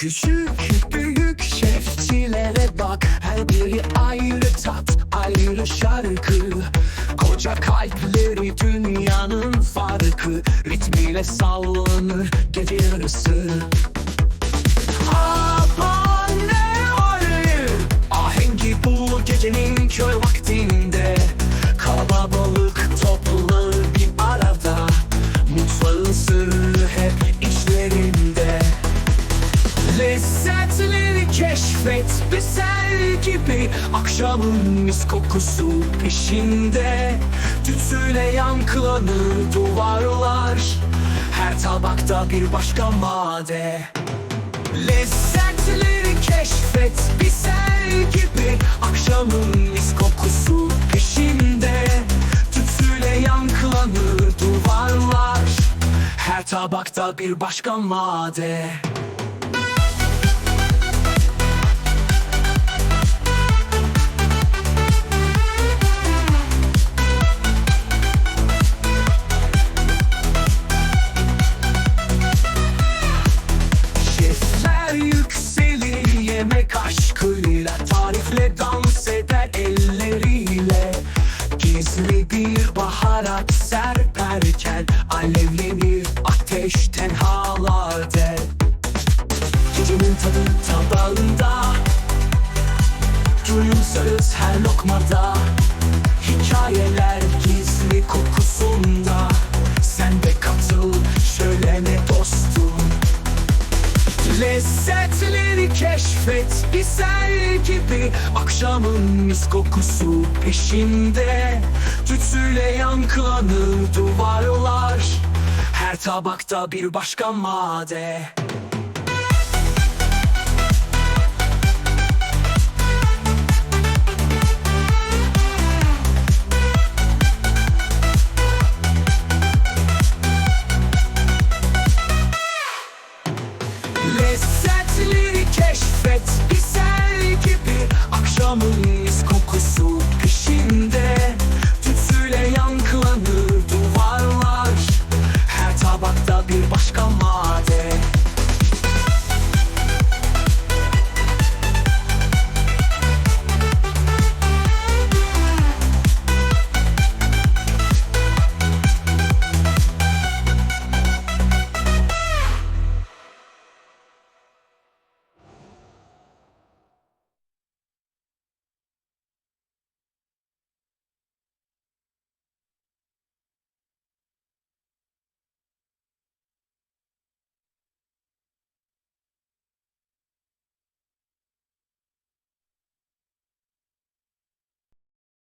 Küçük büyük şefçilere bak. Her biri ayrı tat ayrı şarkı. Koca kalpleri dünyanın farkı. Ritmiyle sallanır gece yarısı keşfet bir sel gibi Akşamın mis kokusu peşinde. Tütsüyle yankılanır duvarlar Her tabakta bir başka made. Lezzetleri keşfet bir sel gibi Akşamın mis kokusu peşinde. Tütsüyle yankılanır duvarlar Her tabakta bir başka made baharat serperken Alevlenir ateş tenhalarda Gecenin tadı tabağında Duyumsarız her lokmada. Hikayeler gizli kokusunda. Sen de katıl şölene dostum. Lezzetleri keşfet bir sel Akşamın mis kokusu peşinde. Tütsüyle yankılanır duvarlar. Her tabakta bir başka made I'm summer.